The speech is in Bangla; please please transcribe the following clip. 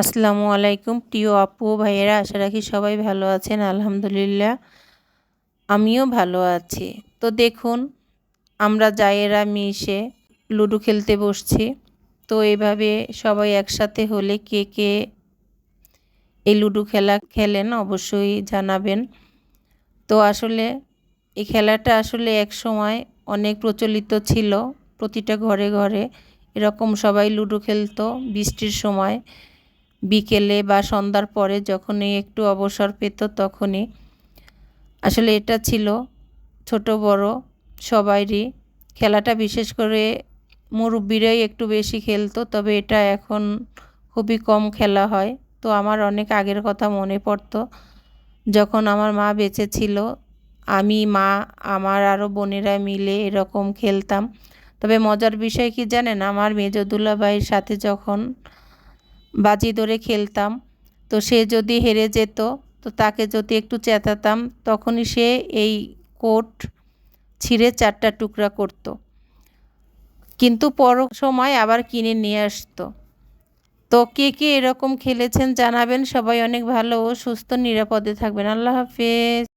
আসসালামু আলাইকুম প্রিয় আপু, ভাইয়েরা, আশা রাখি সবাই ভালো আছেন, আলহামদুলিল্লাহ। আমিও ভালো আছি। তো দেখুন, আমরা জায়েরা মিশে লুডো খেলতে বসছি। তো এভাবে সবাই একসাথে হলে কে কে এই লুডো খেলা খেলেন অবশ্যই জানাবেন। তো আসলে এই খেলাটা আসলে এক সময় অনেক প্রচলিত ছিল। প্রতিটা ঘরে ঘরে এরকম সবাই লুডো খেলতো বৃষ্টির সময়। বিকেলে বা সন্ধ্যার পরে যখনই একটু অবসর পেত তখনই। আসলে এটা ছিল ছোট, বড় সবাইরই। খেলাটা বিশেষ করে মুরব্বীরাই একটু বেশি খেলতো, তবে এটা এখন খুবই কম খেলা হয়। তো আমার অনেক আগের কথা মনে পড়তো। যখন আমার মা বেঁচে ছিল, আমি, মা, আমার আরও বোনেরা মিলে এরকম খেলতাম। তবে মজার বিষয় কি জানেন? আমার মেজদুল্লা ভাইয়ের সাথে যখন বাজি ধরে খেলতাম। তো সে যদি হেরে যেত, তো তাকে যদি একটু চেতাতাম তখনই সে এই কোট ছিঁড়ে চারটা টুকরা করত। কিন্তু পর সময় আবার কিনে নিয়ে আসতো। তো কে কে এরকম খেলেছেন জানাবেন। সবাই অনেক ভালো ও সুস্থ, নিরাপদে থাকবেন। আল্লাহ হাফেজ।